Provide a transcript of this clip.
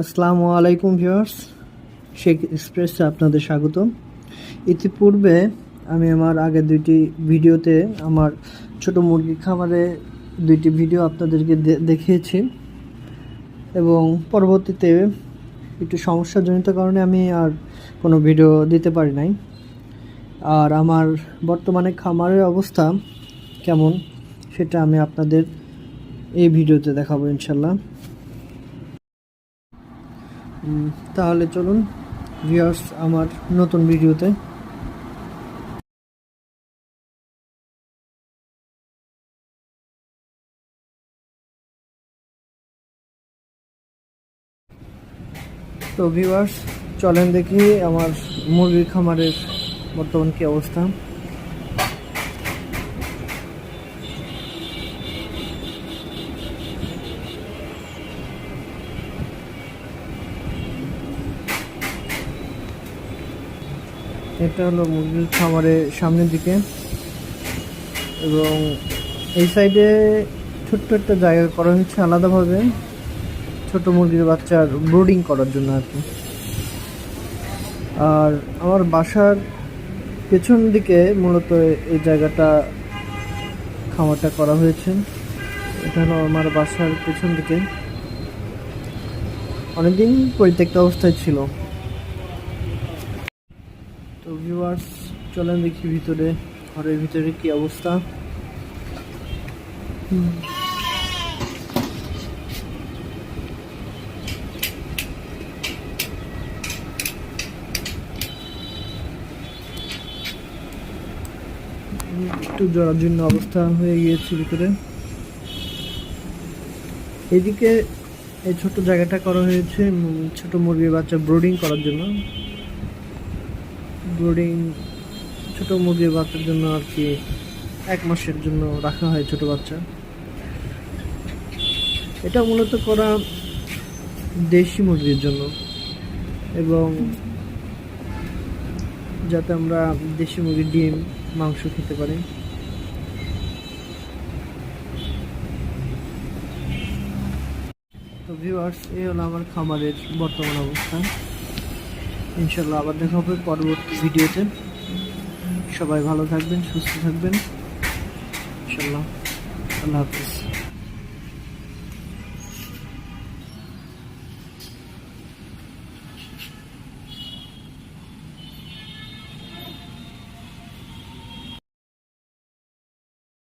আসসালামু আলাইকুম ভিউয়ার্স, শেখ এক্সপ্রেসে আপনাদের স্বাগত ইতিপূর্বে আমি আমার আগের দুইটি ভিডিওতে আমার ছোট মুরগি খামারে দুইটি ভিডিও আপনাদেরকে দেখিয়েছি এবং পরবর্তীতে একটু সমস্যাজনিত কারণে আমি আর কোনো ভিডিও দিতে পারি নাই। আর আমার বর্তমানে খামারের অবস্থা কেমন সেটা আমি আপনাদের এই ভিডিওতে দেখাবো ইনশাল্লাহ। তাহলে চলুন ভিউয়ার্স আমার নতুন ভিডিওতে। তো ভিউয়ার্স চলেন দেখি আমার মুরগির খামারের বর্তমান কি অবস্থা। এটা হলো মুরগির খামারের সামনের দিকে। এবং এই সাইডে ছোট্ট একটা জায়গা করা হয়েছে আলাদাভাবে। ছোট মুরগির বাচ্চার ব্রুডিং করার জন্য আর কি। আর আমার বাসার পেছন দিকে মূলত এই জায়গাটা খামারটা করা হয়েছে। এটা হলো আমার বাসার পেছন দিকে। অনেকদিন পরিত্যক্ত অবস্থায় ছিল। তো ভিউয়ার্স চলেন দেখি ভিতরে, ঘরের ভিতরে কি অবস্থা। একটু জরাজীর্ণ অবস্থা হয়ে গিয়েছে ভিতরে। এদিকে এই ছোট জায়গাটা করা হয়েছে ছোট মুরগির বাচ্চা ব্রোডিং করার জন্য। ব্রোডিং ছোট মুরগির বাচ্চার জন্য আর কি এক মাসের জন্য রাখা হয় ছোট বাচ্চা। এটা মূলত করা দেশি মুরগির জন্য এবং যাতে আমরা দেশি মুরগির ডিম, মাংস খেতে পারি। তো ভিউয়ার্স এই হলো আমার খামারের বর্তমান অবস্থা। ইনশাল্লাহ আবার দেখা হবে পরবর্তী ভিডিওতে। সবাই ভালো থাকবেন সুস্থ থাকবেন। ইনশাল্লাহ আল্লাহ হাফিজ।